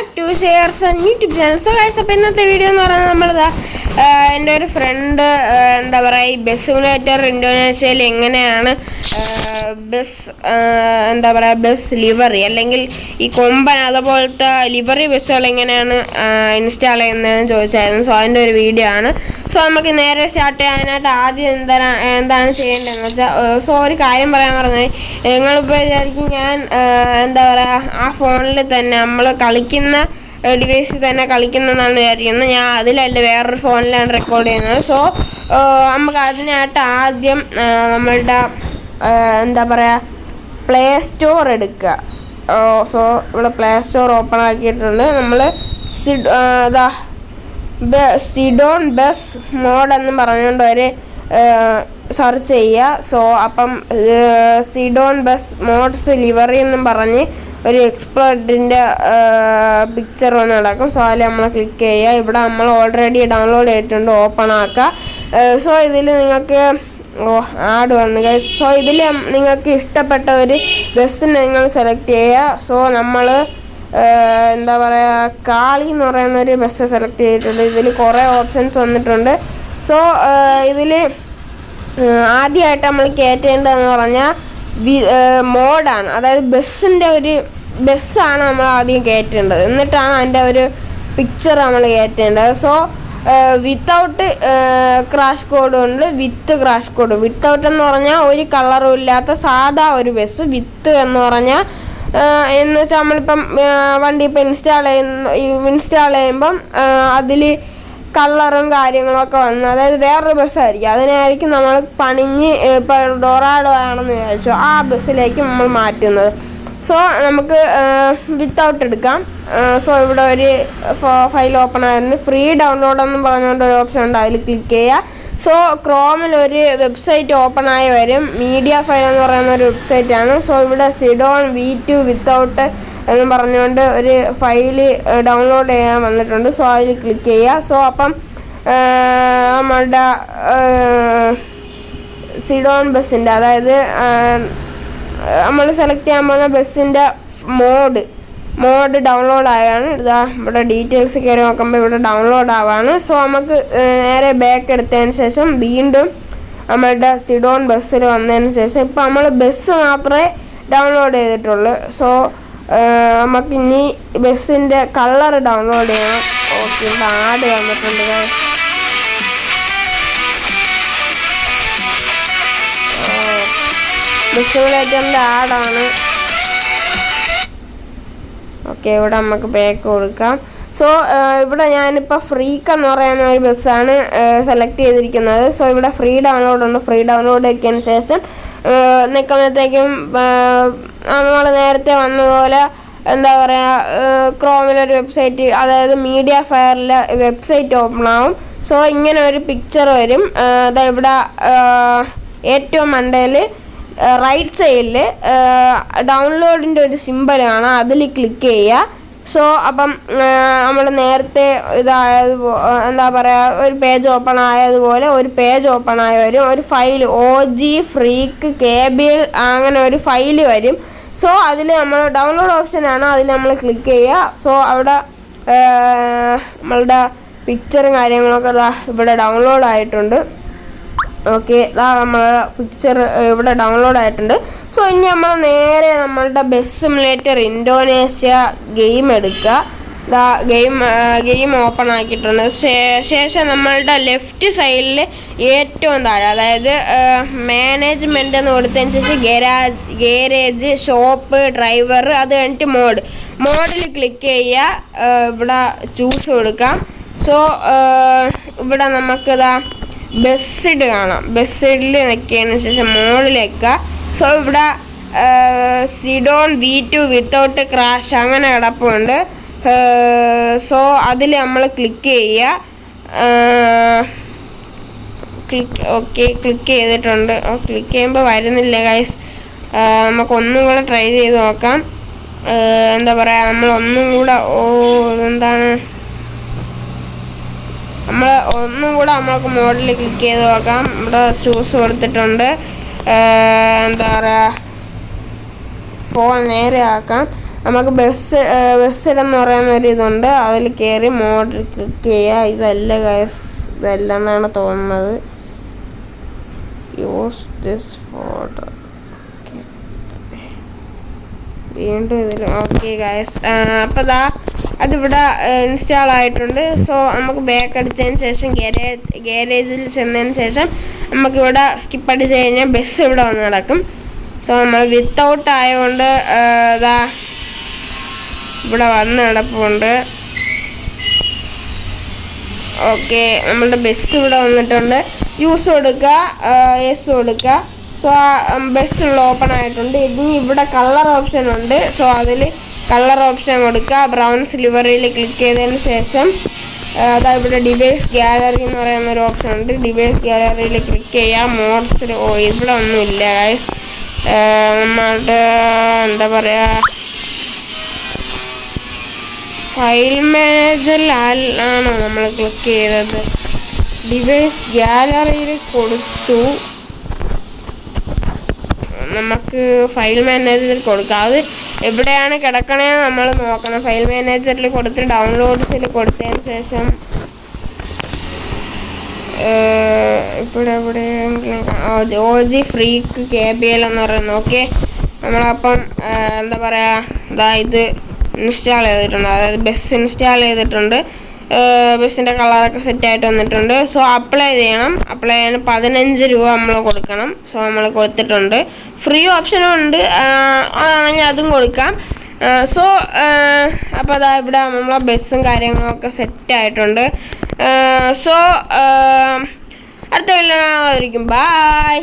Back to shares YouTube channel so guys അപ്പോൾ ഇന്നത്തെ video എന്ന് പറയുന്നത് നമ്മളിതാ എന്റെ ഒരു ഫ്രണ്ട് എന്താ പറയുക ഈ ബസ് സിമുലേറ്റർ ഇൻഡോനേഷ്യയിൽ എങ്ങനെയാണ് ബസ് എന്താ പറയുക ബസ് ലിവറി അല്ലെങ്കിൽ ഈ കൊമ്പൻ അതുപോലത്തെ ലിവറി ബസ്സുകൾ എങ്ങനെയാണ് ഇൻസ്റ്റാൾ ചെയ്യുന്നതെന്ന് ചോദിച്ചായിരുന്നു. സോ അതിന്റെ ഒരു വീഡിയോ ആണ്. സോ നമുക്ക് നേരെ സ്റ്റാർട്ട് ചെയ്യാനായിട്ട് ആദ്യം എന്താണ് എന്താണ് ചെയ്യേണ്ടതെന്ന് വെച്ചാൽ സോ ഒരു കാര്യം പറയാൻ പറഞ്ഞത് നിങ്ങളിപ്പോൾ വിചാരിക്കും ഞാൻ എന്താ പറയുക ആ ഫോണിൽ തന്നെ നമ്മൾ കളിക്കുന്ന ഡിവൈസിൽ തന്നെ കളിക്കുന്നതെന്നാണ് വിചാരിക്കുന്നത്. ഞാൻ അതിലല്ല വേറൊരു ഫോണിലാണ് റെക്കോർഡ് ചെയ്യുന്നത്. സോ നമുക്ക് അതിനായിട്ട് ആദ്യം നമ്മളുടെ എന്താ പറയുക പ്ലേ സ്റ്റോർ എടുക്കുക. സോ ഇവിടെ പ്ലേ സ്റ്റോർ ഓപ്പൺ ആക്കിയിട്ടുണ്ട്. നമ്മൾ സിഡ് ഇതാ സിഡോൺ ബസ് മോഡ് എന്ന് പറഞ്ഞുകൊണ്ട് ഒരു സെർച്ച് ചെയ്യുക. സോ അപ്പം സിഡോൺ ബസ് മോഡ്സ് ലിവറി എന്നും പറഞ്ഞ് ഒരു എക്സ്പ്ലോറിന്റെ പിക്ചർ വന്ന് നടക്കും. സോ അതിൽ നമ്മൾ ക്ലിക്ക് ചെയ്യുക. ഇവിടെ നമ്മൾ ഓൾറെഡി ഡൗൺലോഡ് ചെയ്തിട്ടുണ്ട്. ഓപ്പൺ ആക്കുക. സോ ഇതിൽ നിങ്ങൾക്ക് ഓ ആഡ് വന്നു. ഗൈസ് സോ ഇതിൽ നിങ്ങൾക്ക് ഇഷ്ടപ്പെട്ട ഒരു ബസ് നിങ്ങൾ സെലക്ട് ചെയ്യുക. സോ നമ്മൾ എന്താ പറയുക കാളി എന്ന് പറയുന്ന ഒരു ബസ് സെലക്ട് ചെയ്തിട്ടുണ്ട്. ഇതിൽ കുറേ ഓപ്ഷൻസ് വന്നിട്ടുണ്ട്. സോ ഇതിൽ ആദ്യമായിട്ട് നമ്മൾ കയറ്റേണ്ടതെന്ന് പറഞ്ഞാൽ മോഡാണ്. അതായത് ബസ്സിന്റെ ഒരു ബസ്സാണ് നമ്മൾ ആദ്യം കയറ്റേണ്ടത് എന്നിട്ടാണ് അതിന്റെ ഒരു പിക്ചർ നമ്മൾ കയറ്റേണ്ടത് സോ വിത്തൗട്ട് ക്രാഷ് കോഡ് ഉണ്ട്. വിത്ത് ക്രാഷ് കോഡ് വിത്തൗട്ട് എന്ന് പറഞ്ഞാൽ ഒരു കളറും ഇല്ലാത്ത സാധാ ഒരു ബസ്. വിത്ത് എന്ന് പറഞ്ഞാൽ എന്ന് വെച്ചാൽ നമ്മളിപ്പം വണ്ടി ഇപ്പം ഇൻസ്റ്റാൾ ചെയ്യുന്ന ഇൻസ്റ്റാൾ ചെയ്യുമ്പം അതിൽ കളറും കാര്യങ്ങളും ഒക്കെ വന്ന് അതായത് വേറൊരു ബസ്സായിരിക്കും അതിനായിരിക്കും നമ്മൾ പണിഞ്ഞ് ഇപ്പോൾ ഡൊറാഡോ ആണെന്ന് വിചാരിച്ചു ആ ബസ്സിലേക്ക് നമ്മൾ മാറ്റുന്നത്. സോ നമുക്ക് വിത്തൗട്ട് എടുക്കാം. സോ ഇവിടെ ഒരു ഫയൽ ഓപ്പൺ ആയിരുന്നു. ഫ്രീ ഡൗൺലോഡ് എന്ന് പറഞ്ഞുകൊണ്ട് ഒരു ഓപ്ഷൻ ഉണ്ട്. അതിൽ ക്ലിക്ക് ചെയ്യുക സോ ക്രോമിൽ ഒരു വെബ്സൈറ്റ് ഓപ്പൺ ആയി വരും. മീഡിയ ഫയൽ എന്ന് പറയുന്ന ഒരു വെബ്സൈറ്റ് ആണ്. സോ ഇവിടെ സിഡോൺ വി ടു വിത്തൗട്ട് എന്ന് പറഞ്ഞുകൊണ്ട് ഒരു ഫയൽ ഡൗൺലോഡ് ചെയ്യാൻ വന്നിട്ടുണ്ട്. സോ അതിൽ ക്ലിക്ക് ചെയ്യുക. സോ അപ്പം നമ്മളുടെ സിഡോൺ ബസ്സിന്റെ അതായത് നമ്മൾ സെലക്ട് ചെയ്യാൻ പോകുന്ന ബസ്സിന്റെ മോഡ് മോഡ് ഡൗൺലോഡ് ആയാണ്. ഇതാ ഇവിടെ ഡീറ്റെയിൽസ് കയറി നോക്കുമ്പോൾ ഇവിടെ ഡൗൺലോഡ് ആവാണ്. സോ നമുക്ക് നേരെ ബാക്ക് എടുത്തതിന് ശേഷം വീണ്ടും നമ്മളുടെ സിഡോൺ ബസ്സിൽ വന്നതിന് ശേഷം ഇപ്പം നമ്മൾ ബസ് മാത്രമേ ഡൗൺലോഡ് ചെയ്തിട്ടുള്ളൂ. സോ നമുക്ക് ഇനി ബസ്സിന്റെ കളർ ഡൗൺലോഡ് ചെയ്യണം. ഓക്കെ ഇവിടെ ആഡ് വന്നിട്ടുണ്ട്. ബസ് സിമുലേറ്ററിന്റെ ആഡാണ്. ഓക്കെ ഇവിടെ നമുക്ക് ബാക്ക് കൊടുക്കാം. സോ ഇവിടെ ഞാനിപ്പോൾ ഫ്രീക്ക് എന്ന് പറയുന്ന ഒരു ബസ്സാണ് സെലക്ട് ചെയ്തിരിക്കുന്നത്. സോ ഇവിടെ ഫ്രീ ഡൗൺലോഡ് ഉണ്ട്. ഫ്രീ ഡൗൺലോഡ് ആക്കിയതിന് ശേഷം നിൽക്കുമ്പോഴത്തേക്കും നമ്മൾ നേരത്തെ വന്നതുപോലെ എന്താ പറയുക ക്രോമിലൊരു വെബ്സൈറ്റ് അതായത് മീഡിയ ഫയറിലെ വെബ്സൈറ്റ് ഓപ്പൺ ആവും. സോ ഇങ്ങനെ ഒരു പിക്ചർ വരും. അതായത് ഇവിടെ ഏറ്റവും മണ്ടയിൽ റൈറ്റ് സൈഡിൽ ഡൗൺലോഡിന്റെ ഒരു സിമ്പൽ കാണാം അതിൽ ക്ലിക്ക് ചെയ്യുക. സോ അപ്പം നമ്മൾ നേരത്തെ ഇതായത് എന്താ പറയുക ഒരു പേജ് ഓപ്പൺ ആയതുപോലെ ഒരു പേജ് ഓപ്പൺ ആയി വരും. ഒരു file O G freak cable അങ്ങനെ ഒരു ഫയൽ വരും. സോ അതിൽ നമ്മൾ ഡൗൺലോഡ് ഓപ്ഷനാണ് അതിൽ നമ്മൾ ക്ലിക്ക് ചെയ്യുക. സോ അവിടെ നമ്മളുടെ പിക്ചറും കാര്യങ്ങളൊക്കെ ഇവിടെ ഡൗൺലോഡ് ആയിട്ടുണ്ട്. ഓക്കെ ഇതാ നമ്മളെ പിക്ചർ ഇവിടെ ഡൗൺലോഡ് ആയിട്ടുണ്ട്. സോ ഇനി നമ്മൾ നേരെ നമ്മളുടെ ബസ് സിമുലേറ്റർ ഇൻഡോനേഷ്യ ഗെയിം എടുക്കുക. ഇതാ ഗെയിം ഗെയിം ഓപ്പൺ ആക്കിയിട്ടുണ്ട്. ശേഷം നമ്മളുടെ ലെഫ്റ്റ് സൈഡിൽ ഏറ്റവും താഴെ അതായത് മാനേജ്മെന്റ് എന്ന് കൊടുത്തതിന് ശേഷം ഗരാജ് ഗേരേജ് ഷോപ്പ് ഡ്രൈവർ അത് കഴിഞ്ഞിട്ട് മോഡ് മോഡിൽ ക്ലിക്ക് ചെയ്യുക. ഇവിടെ ചൂസ് കൊടുക്കാം. സോ ഇവിടെ നമുക്കിതാ ബസ്സിഡ് കാണാം. ബസ്സിഡിൽ നിൽക്കിയതിന് ശേഷം മുകളിലേക്ക് സോ ഇവിടെ സിഡോൺ വി ടു വിത്തൗട്ട് ക്രാഷ് അങ്ങനെ കിടപ്പുണ്ട്. സോ അതിൽ നമ്മൾ ക്ലിക്ക് ചെയ്യുക. ക്ലിക്ക് ഓക്കെ ക്ലിക്ക് ചെയ്തിട്ടുണ്ട്. ക്ലിക്ക് ചെയ്യുമ്പോൾ വരുന്നില്ല ഗൈസ് നമുക്ക് ഒന്നും കൂടെ ട്രൈ ചെയ്ത് നോക്കാം. എന്താ പറയുക നമ്മൾ ഒന്നും കൂടെ ഓ എന്താണ് ഒന്നും കൂടെ നമ്മൾക്ക് മോഡലിൽ ക്ലിക്ക് ചെയ്ത് നോക്കാം. ഇവിടെ ചൂസ് കൊടുത്തിട്ടുണ്ട്. എന്താ പറയുക ഫോൺ നേരെ ആക്കാം. നമുക്ക് ബസ് ബസ്സിലെന്ന് പറയുന്ന ഒരു ഇതുണ്ട്. അതിൽ കയറി മോഡൽ ക്ലിക്ക് ചെയ്യുക ഇതല്ല ഗൈസ് ഇതല്ല എന്നാണ് തോന്നുന്നത് യൂസ് ദിസ് ഫോട്ടോ വീണ്ടും ഇതിൽ ഓക്കെ ഗൈസ് അപ്പോൾ ദാ അതിവിടെ ഇൻസ്റ്റാൾ ആയിട്ടുണ്ട് സോ നമുക്ക് ബാക്ക് അടിച്ചതിന് ശേഷം ഗാരേജ് ഗാരേജിൽ ചെന്നതിന് ശേഷം നമുക്കിവിടെ സ്കിപ്പ് അടിച്ച് കഴിഞ്ഞാൽ ബസ് ഇവിടെ വന്ന് നടക്കും. സോ നമ്മൾ വിത്തൗട്ട് ആയതുകൊണ്ട് ഇതാ ഇവിടെ വന്ന് കിടപ്പുണ്ട് ഓക്കെ നമ്മളുടെ ബസ് ഇവിടെ വന്നിട്ടുണ്ട്. യൂസ് കൊടുക്കുക എസ് കൊടുക്കുക. സോ ബസ് ഇവിടെ ഓപ്പൺ ആയിട്ടുണ്ട്. ഇനി ഇവിടെ കളർ ഓപ്ഷൻ ഉണ്ട്. സോ അതിൽ കളർ ഓപ്ഷൻ കൊടുക്കുക. ബ്രൗൺ സിൽവറിൽ ക്ലിക്ക് ചെയ്തതിന് ശേഷം അതാ ഇവിടെ ഡിവൈസ് ഗാലറി എന്ന് പറയുന്ന ഒരു ഓപ്ഷൻ ഉണ്ട്. ഡിവൈസ് ഗാലറിയിൽ ക്ലിക്ക് ചെയ്യുക മോഡ്സിൽ ഓ ഇവിടെ ഒന്നുമില്ല ഗൈസ് നമ്മളുടെ എന്താ പറയുക ഫയൽ മാനേജറിലാണോ നമ്മൾ ക്ലിക്ക് ചെയ്തത്. ഡിവൈസ് ഗാലറിയിൽ കൊടുത്തു. നമുക്ക് ഫയൽ മാനേജറിൽ കൊടുക്കാം. അത് എവിടെയാണ് കിടക്കണേ നമ്മൾ നോക്കണം. ഫയൽ മാനേജറിൽ കൊടുത്ത് ഡൗൺലോഡ്സിൽ കൊടുത്തതിന് ശേഷം ഇവിടെ എവിടെയെങ്കിലും ജോജി ഫ്രീക്ക് കെ ബി എൽ എന്ന് പറയുന്നത് ഓക്കെ നമ്മളപ്പം എന്താ പറയുക ഇതാ ഇത് ഇൻസ്റ്റാൾ ചെയ്തിട്ടുണ്ട്. അതായത് ബസ് ഇൻസ്റ്റാൾ ചെയ്തിട്ടുണ്ട്. ബസ്സിന്റെ കളറൊക്കെ സെറ്റ് ആയിട്ട് വന്നിട്ടുണ്ട്. സോ അപ്ലൈ ചെയ്യണം. അപ്ലൈ ചെയ്യാൻ പതിനഞ്ച് രൂപ നമ്മൾ കൊടുക്കണം. സോ നമ്മൾ കൊടുത്തിട്ടുണ്ട്. ഫ്രീ ഓപ്ഷനും ഉണ്ട്. അതാണെങ്കിൽ അതും കൊടുക്കാം. സോ അപ്പോൾ അതാ ഇവിടെ നമ്മളെ ബസ്സും കാര്യങ്ങളൊക്കെ സെറ്റ് ആയിട്ടുണ്ട്. സോ അടുത്ത വീട്ടിൽ കാണാമായിരിക്കും ബായ്